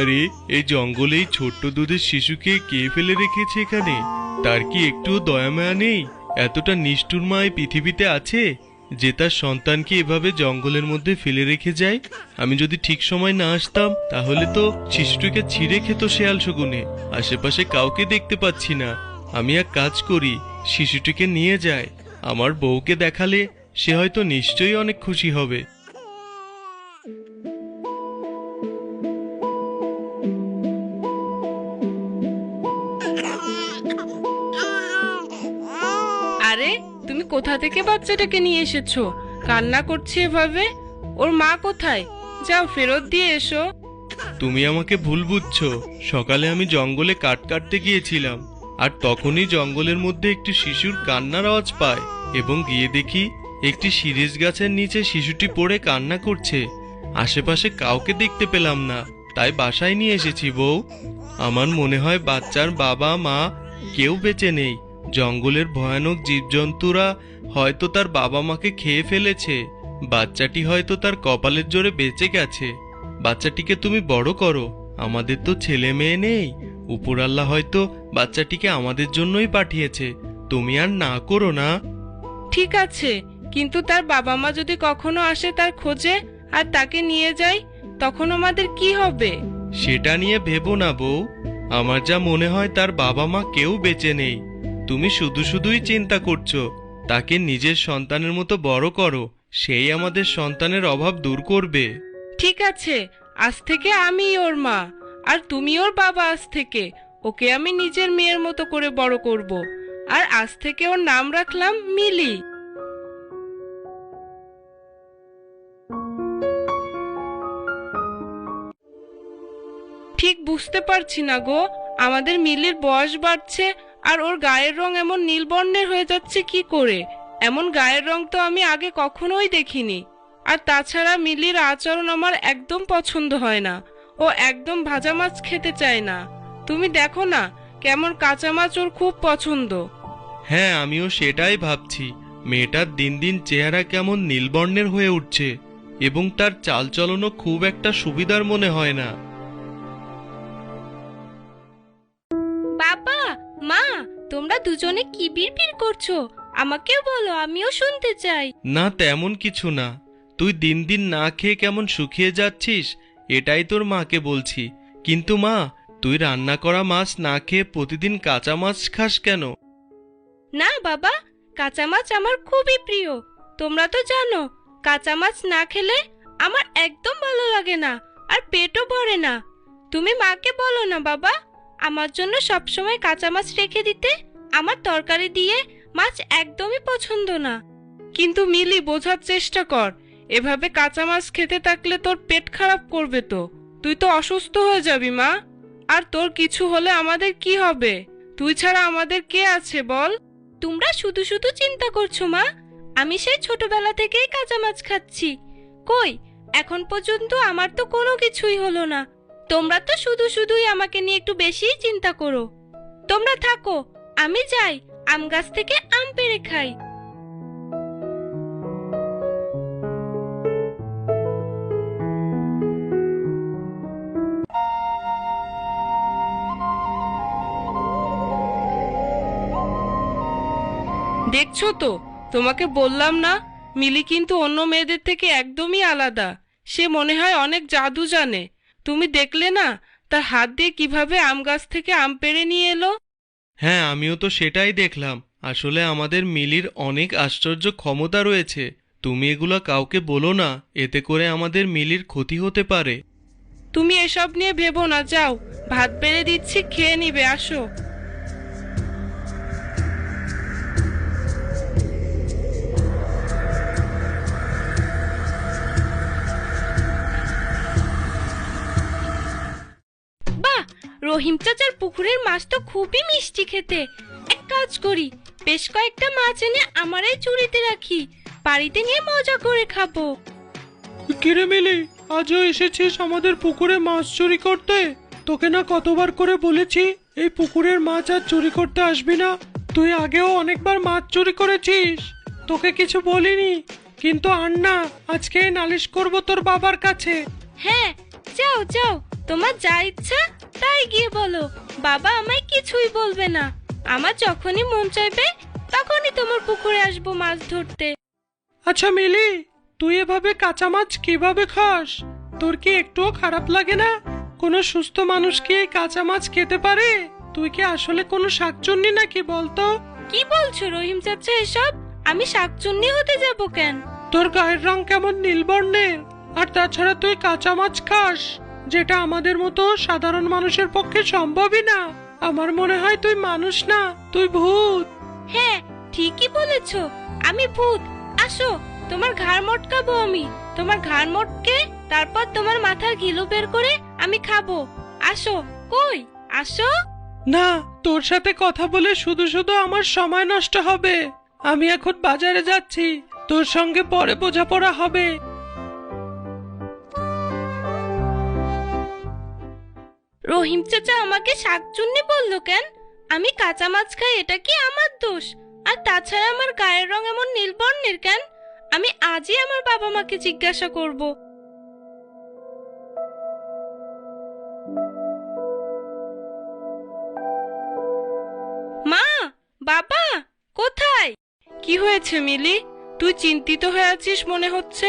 আরে, এই জঙ্গলে ছোট্ট দুধের শিশুকে কে ফেলে রেখেছে এখানে? তার কি একটু দয়া মায়া নেই? এতটা নিষ্ঠুর মা এই পৃথিবীতে আছে যে তার সন্তানকে এভাবে জঙ্গলের মধ্যে ফেলে রেখে যায়? আমি যদি ঠিক সময় না আসতাম, তাহলে তো শিশুটিকে ছিঁড়ে খেত শেয়াল শগুনে। আশেপাশে কাউকে দেখতে পাচ্ছি না। আমি এক কাজ করি, শিশুটিকে নিয়ে যায়। আমার বউকে দেখালে সে হয়তো নিশ্চয়ই অনেক খুশি হবে। কোথা থেকে বাচ্চাটাকে নিয়ে এসেছ? কান্না করছে এভাবে? ওর মা কোথায়? যাও, ফেরত দিয়ে এসো। তুমি আমাকে ভুল বুঝছ। সকালে আমি জঙ্গলে কাঠ কাটতে গিয়েছিলাম, আর তখনই জঙ্গলের মধ্যে একটি শিশুর কান্নার আওয়াজ পায়, এবং গিয়ে দেখি একটি শিরিষ গাছের নিচে শিশুটি পড়ে কান্না করছে। আশেপাশে কাউকে দেখতে পেলাম না, তাই বাসায় নিয়ে এসেছি বউ। আমার মনে হয় বাচ্চার বাবা মা কেউ বেঁচে নেই। জঙ্গলের ভয়ানক জীবজন্তুরা হয়তো তার বাবা মাকে খেয়ে ফেলেছে। বাচ্চাটি হয়তো তার কপালের জোরে বেঁচে গেছে। বাচ্চাটিকে তুমি বড় করো আমাদের তো ছেলে মেয়ে নেই। উপর আল্লাহ হয়তো বাচ্চাটিকে আমাদের জন্যই পাঠিয়েছে। তুমি আর না করো না। ঠিক আছে কিন্তু তার বাবা মা যদি কখনো আসে তার খোঁজে আর তাকে নিয়ে যায় তখন আমাদের কি হবে? সেটা নিয়ে ভেবো না বউ। আমার যা মনে হয় তার বাবা মা কেউ বেঁচে নেই। তুমি শুধু শুধুই চিন্তা করছ। তাকে নিজের সন্তানের মতো বড় করো। সেই আমাদের সন্তানের অভাব দূর করবে। ঠিক আছে, আজ থেকে আমি ওর মা। আর তুমি ওর বাবা আজ থেকে। ওকে আমি নিজের মেয়ের মতো করে বড় করব। আর আজ থেকে ওর নাম রাখলাম মিলি। ঠিক বুঝতে পারছি না গো। আমাদের মিলির বয়স বাড়ছে। আর ওর গায়ের রং এমন নীলবর্ণের হয়ে যাচ্ছে কি করে? এমন গায়ের রং তো আমি আগে কখনোই দেখিনি। আর তাছাড়া মিলির আচরণ আমার একদম পছন্দ হয় না। ও একদম ভাজা মাছ খেতে চায় না। তুমি দেখো না, কেমন কাঁচা মাছ ওর খুব পছন্দ। হ্যাঁ আমিও সেটাই ভাবছি। মেয়েটার দিন দিন চেহারা কেমন নীলবর্ণের হয়ে উঠছে। এবং তার চালচলনও খুব একটা সুবিধার মনে হয় না। মা তোমরা দুজনে কি বিড়বিড় করছ? আমাকেও বলো আমিও শুনতে চাই। না তেমন কিছু না। তুই দিন দিন না খেয়ে কেমন শুকিয়ে যাচ্ছিস এটাই তোর মাকে বলছি। কিন্তু মা তুই রান্না করা মাছ না খেয়ে প্রতিদিন কাঁচা মাছ খাস কেন? না বাবা কাঁচা মাছ আমার খুবই প্রিয়। তোমরা তো জানো কাঁচা মাছ না খেলে আমার একদম ভালো লাগে না আর পেটও ভরে না। তুমি মাকে বলো না বাবা। আমার জন্য সবসময় কাঁচা মাছ রেখে দিতে আমার তরকারি দিয়ে মাছ একদমই পছন্দ না। কিন্তু মিলি বোঝার চেষ্টা কর। এভাবে কাঁচা মাছ খেতে থাকলে তোর পেট খারাপ করবে তো। তুই তো অসুস্থ হয়ে যাবি মা। আর তোর কিছু হলে আমাদের কি হবে? তুই ছাড়া আমাদের কে আছে বল? তোমরা শুধু শুধু চিন্তা করছ মা। আমি সেই ছোটবেলা থেকেই কাঁচা মাছ খাচ্ছি। কই এখন পর্যন্ত আমার তো কোনো কিছুই হলো না। তোমরা তো শুধু শুধুই আমাকে নিয়ে একটু বেশিই চিন্তা করো। তোমরা থাকো, আমি যাই, আম গাছ থেকে আম পেড়ে খাই। দেখছ তো, তোমাকে বললাম না, মিলি কিন্তু অন্য মেয়েদের থেকে একদমই আলাদা। সে মনে হয় অনেক জাদু জানে। তুমি দেখলে না তার হাত দিয়ে কীভাবে আম গাছ থেকে আম পেড়ে নিয়ে এলো? হ্যাঁ আমিও তো সেটাই দেখলাম। আসলে আমাদের মিলির অনেক আশ্চর্য ক্ষমতা রয়েছে। তুমি এগুলো কাউকে বলো না এতে করে আমাদের মিলির ক্ষতি হতে পারে। তুমি এসব নিয়ে ভেবো না যাও। ভাত বেড়ে দিচ্ছি খেয়ে নিবে আসো। রহিম চাচার পুকুরের মাছ তো খুবই মিষ্টি খেতে। এক কাজ করি বেশ কয়েকটা মাছ এনে আমার এই চুরিতে রাখি। বাড়িতে নিয়ে মজা করে খাব। কিরে মিলি আজও এসেছিস আমাদের পুকুরে মাছ চুরি করতে? তোকে না কতবার করে বলেছি এই পুকুরের মাছ আর চুরি করতে আসবি না। তুই আগেও অনেকবার মাছ চুরি করেছিস। তোকে কিছু বলিনি কিন্তু আর না আজকে নালিশ করব তোর বাবার কাছে। হ্যাঁ যাও যাও। তোমার যা ইচ্ছা তাই গিয়ে বলো। বাবা আমায় কিছুই বলবে না। আমার যখনই মন চাইবে তখনই তোমার পুকুরে আসব মাছ ধরতে। আচ্ছা মিলি তুই এভাবে কাঁচা মাছ কীভাবে খাস? তোর কি একটুও খারাপ লাগে না? কোনো সুস্থ মানুষ কি এই কাঁচা মাছ খেতে পারে? তুই কি আসলে কোনো শাকচুন্নি নাকি বলতো? কি বলছো রহিম চাচা এসব? আমি শাকচুন্নি হতে যাব কেন? তোর গায়ের রং কেমন নীল বর্ণের আর তাছাড়া তুই কাঁচা মাছ খাস? যেটা আমাদের মতো সাধারণ মানুষের পক্ষে সম্ভবই না। আমার মনে হয় তুই মানুষ না তুই ভূত। হ্যাঁ ঠিকই বলেছ। আমি ভূত। আসো তোমার ঘাড় মটকাবো আমি। তোমার ঘাড় মটকে তারপর তোমার মাথার ঘিলু বের করে আমি খাব। আসো কই? আসো। না তোর সাথে কথা বলে শুধু শুধু আমার সময় নষ্ট হবে। আমি এখন বাজারে যাচ্ছি। তোর সঙ্গে পরে বোঝাপড়া হবে। রহিম চাচা আমাকে শাকচুন্নি বলল কেন? আমি কাঁচা মাছ খাই, এটা কি আমার দোষ? আর তাছাড়া আমার গায়ের রং এমন নীল বর্ণের কেন? আমি আজই আমার বাবা মাকে জিজ্ঞাসা করব। মা, বাবা, কোথায়? কি হয়েছে মিলি? তুই চিন্তিত হয়ে আছিস মনে হচ্ছে?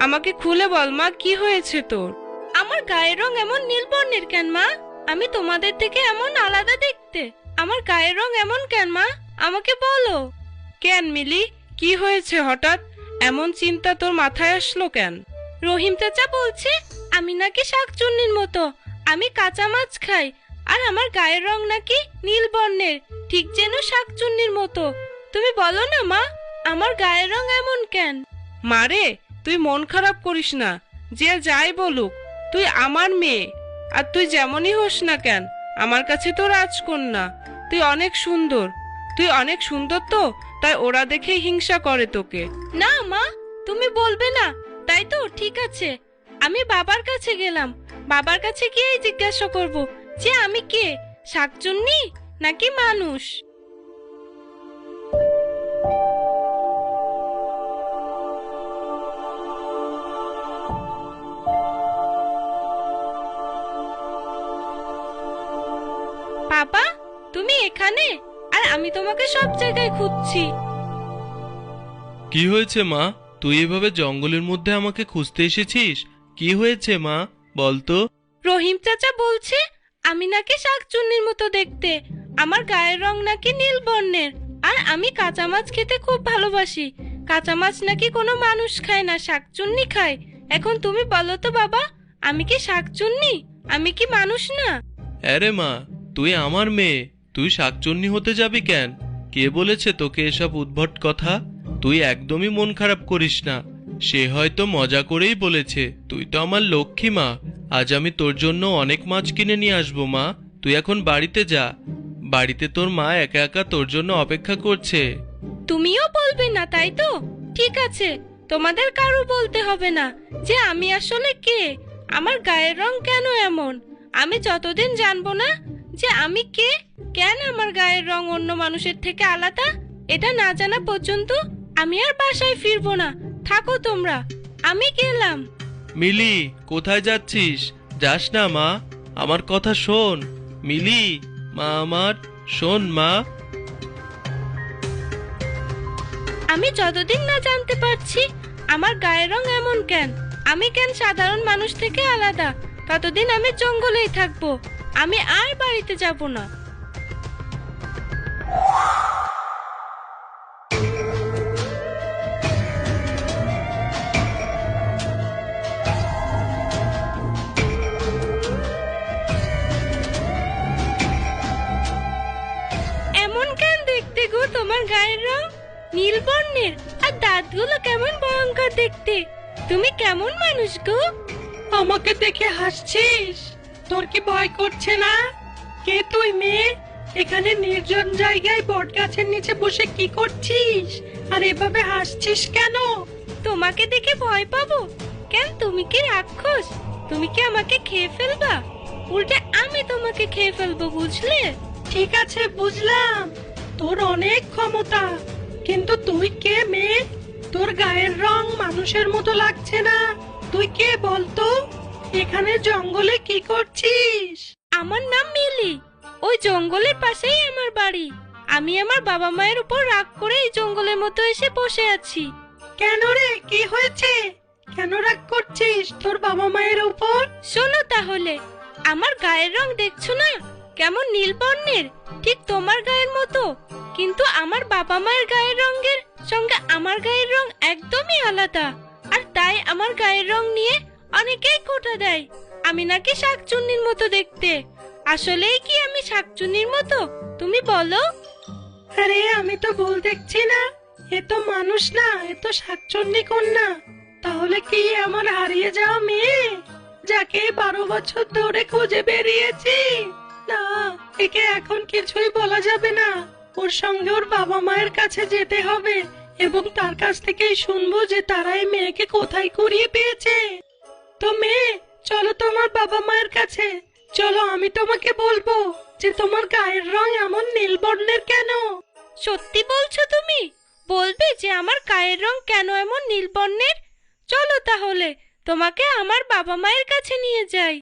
আমাকে খুলে বল মা, কি হয়েছে তোর? আমার গায়ের রং এমন নীল বর্ণের কেন মা? আমি তোমাদের থেকে এমন আলাদা দেখতে। আমার গায়ের রং এমন কেন মা? আমাকে বলো। কেন মিলি? কি হয়েছে হঠাৎ? এমন চিন্তা তোর মাথায় আসলো কেন? রহিম চাচা বলছে আমি নাকি শাকচুন্নির মতো। আমি কাঁচা মাছ খাই আর আমার গায়ের রং নাকি নীল বর্ণের ঠিক যেন শাকচুন্নির মতো। তুমি বলো না মা আমার গায়ের রং এমন কেন? মারে তুই মন খারাপ করিস না। যে যাই বলুক তুই আমার মেয়ে, আর তুই যেমনই হোস না কেন, আমার কাছে তো রাজকন্যা। তুই অনেক সুন্দর। তুই অনেক সুন্দর তো, তাই ওরা দেখে হিংসা করে তোকে। না, মা, তুমি বলবে না। তাই তো, ঠিক আছে। আমি বাবার কাছে গেলাম। বাবার কাছে গিয়েই জিজ্ঞাসা করব, যে আমি কে? শাকচুন্নি নাকি মানুষ? খুঁজছি। কি হয়েছে মা? তুই এভাবে জঙ্গলের মধ্যে আমাকে খুঁজতে এসেছিস? কি হয়েছে মা? বলতো। রহিম চাচা বলছে আমি নাকি শাকচুন্নির মতো দেখতে। আমার গায়ের রং নাকি নীল বর্ণের। আর আমি কাঁচা মাছ খেতে খুব ভালোবাসি। কাঁচা মাছ নাকি কোনো মানুষ খায় না শাকচুন্নি খায়। এখন তুমি বলো তো বাবা আমি কি শাকচুন্নি? আমি কি মানুষ না? আরে মা তুই আমার মেয়ে। তুই শাকচন্নি হতে যাবি কেন? কে বলেছে তোকে এসব উদ্ভট কথা? তুই একদমই মন খারাপ করিস না। সে হয়তো মজা করেই বলেছে, তুই তো আমার লক্ষ্মী মা। আজ আমি তোর জন্য অনেক মাছ কিনে নিয়ে আসব মা। তুই এখন বাড়িতে যা। বাড়িতে তোর মা একা একা তোর জন্য অপেক্ষা করছে। তুমিও বলবে না, তাই তো? ঠিক আছে, তোমাদের কারও বলতে হবে না। যে আমি আসলে কে? আমার গায়ের রং কেন এমন? আমি যতদিন জানব না যে আমি কে? কেন আমার গায়ের রং অন্য মানুষের থেকে আলাদা? এটা না জানা পর্যন্ত আমি আর বাসায় ফিরবো না। থাকো তোমরা। আমি গেলাম। মিলি কোথায় যাচ্ছিস? যাস না মা। আমার কথা শোন। মিলি মা আমার শোন মা। আমি যতদিন না জানতে পারছি আমার গায়ের রং এমন কেন আমি কেন সাধারণ মানুষ থেকে আলাদা? ততদিন আমি জঙ্গলেই থাকব। আমি আর বাড়িতে যাব না। এমন কেন দেখতে গো তোমার গায়ের রং? নীল বর্ণের। আর দাঁতগুলো কেমন ভয়ঙ্কর দেখতে। তুমি কেমন মানুষ গো? আমাকে দেখে হাসছিস? তোর কি ভয় করছে না? কে তুই মেয়ে? এখানে নির্জন জায়গায় বট গাছের নিচে বসে কি করছিস? আর এভাবে হাসছিস কেন? তোমাকে দেখে ভয় পাবো। কেন? তুমি কি রাক্ষস? তুমি কি আমাকে খেয়ে ফেলবা? উল্টে আমি তোমাকে খেয়ে ফেলব বুঝলে? ঠিক আছে বুঝলাম। তোর অনেক ক্ষমতা। কিন্তু তুই কে মেয়ে? তোর গায়ের রং মানুষের মতো লাগছে না। তুই কে বলতো? এখানে জঙ্গলে কি করছিস? আমার নাম মিলি। ওই জঙ্গলের পাশেই আমার বাড়ি। আমি আমার বাবা মায়ের উপর রাগ করে এই জঙ্গলের মতো এসে বসে আছি। কেন রে? কি হয়েছে? কেন রাগ করছিস তোর বাবা মায়ের উপর? শোনো তাহলে আমার গায়ের রং দেখছ না? কেমন নীল বর্ণের? ঠিক তোমার গায়ের মতো। কিন্তু আমার বাবা মায়ের গায়ের রঙের সঙ্গে আমার গায়ের রং একদমই আলাদা। আর তাই আমার গায়ের রং নিয়ে অনেকেই কোটা দেয়। আমি নাকি শাকচুন্নির মতো দেখতে। আসলেই কি আমি শাকচুন্নির মতো? তুমি বলো। আরে, আমি তো ভুল দেখছি না। এ তো মানুষ না, এ তো শাকচন্নি কন্যা। তাহলে কি আমার হারিয়ে যাওয়া মেয়ে? যাকে বারো বছর ধরে খুঁজে বেরিয়েছি। না, একে এখন কিছুই বলা যাবে না। ওর সঙ্গে ওর বাবা মায়ের কাছে যেতে হবে এবং তার কাছ থেকেই শুনব যে তারা এই মেয়েকে কোথায় কুড়িয়ে পেয়েছে। তো মেয়ে চলো তোমার বাবা মায়ের কাছে। চলো আমি তোমাকে বলব যে তোমার গায়ের রং এমন নীল বর্ণের কেন? সত্যি বলছো তুমি? বলবে যে আমার গায়ের রং কেন এমন নীল বর্ণের? চলো তাহলে তোমাকে আমার বাবা মায়ের কাছে নিয়ে যাই।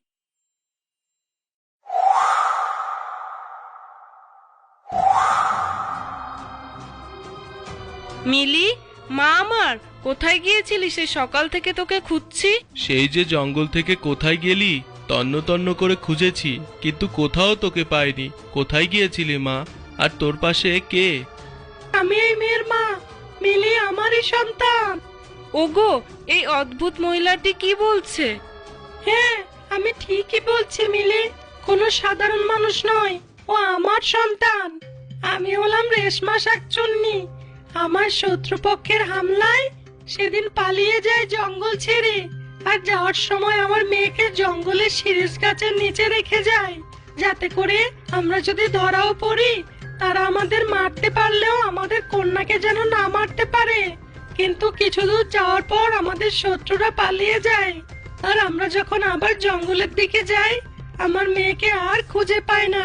মিলি মা আমার কোথায় গিয়েছিলি সে সকাল থেকে তোকে খুঁজছি? সেই যে জঙ্গল থেকে কোথায় গেলি তন্ন তন্ন করে খুঁজেছি কিন্তু কোথাও তোকে পাইনি। কোথায় গিয়েছিলি মা? আর তোর পাশে কে? আমি এই মেয়ের মা মিলি আমারই সন্তান। ওগো এই অদ্ভুত মহিলাটি কি বলছে? হ্যাঁ আমি ঠিকই বলছি মিলি। কোনো সাধারণ মানুষ নয় ও আমার সন্তান। আমি হলাম রেশমা শাকচুন্নি। আমার শত্রুপক্ষের হামলায় সেদিন পালিয়ে যায় জঙ্গল ছেড়ে, আর যাওয়ার সময় আমার মেয়েকে জঙ্গলের শিরিষ গাছের নিচে রেখে যায়। যাতে করে আমরা যদি ধরাও পড়ি, তারা আমাদের মারতে পারলেও আমাদের কন্যাকে যেন না মারতে পারে। কিন্তু কিছু দূর যাওয়ার পর আমাদের শত্রুরা পালিয়ে যায়। আর আমরা যখন আবার জঙ্গলের দিকে যাই, আমার মেয়েকে আর খুঁজে পায় না।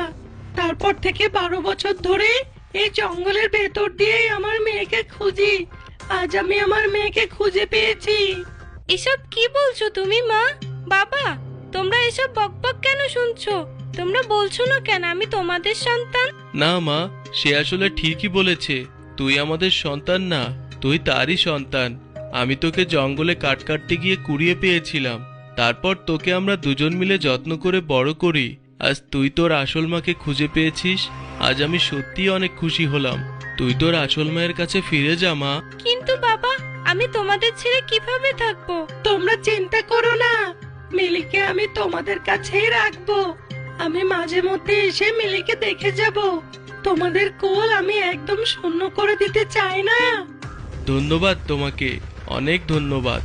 তারপর থেকে বারো বছর ধরে এই জঙ্গলের ভেতর দিয়েই আমার মেয়েকে খুঁজি। আজ আমি আমার মেয়েকে খুঁজে পেয়েছি। এসব কি বলছো তুমি মা? বাবা তোমরা এসব বকবক কেন শুনছো? তোমরা বলছো না কেন আমি তোমাদের সন্তান? না মা সে আসলে ঠিকই বলেছে। তুই আমাদের সন্তান না তুই তারই সন্তান। আমি তোকে জঙ্গলে কাট কাটতে গিয়ে কুড়িয়ে পেয়েছিলাম। তারপর তোকে আমরা দুজন মিলে যত্ন করে বড় করি। আজ তুই তোর আসল মাকে খুঁজে পেয়েছিস। আজ আমি সত্যিই অনেক খুশি হলাম। তুই তোর আসল মায়ের কাছে ফিরে যা মা। কিন্তু বাবা আমি তোমাদের ছেড়ে কীভাবে থাকব? তোমরা চিন্তা করো না। মিলিকে আমি তোমাদের কাছেই রাখব। আমি মাঝে মধ্যে এসে মিলিকে দেখে যাব। তোমাদের কোল আমি একদম শূন্য করে দিতে চাই না। ধন্যবাদ তোমাকে অনেক ধন্যবাদ।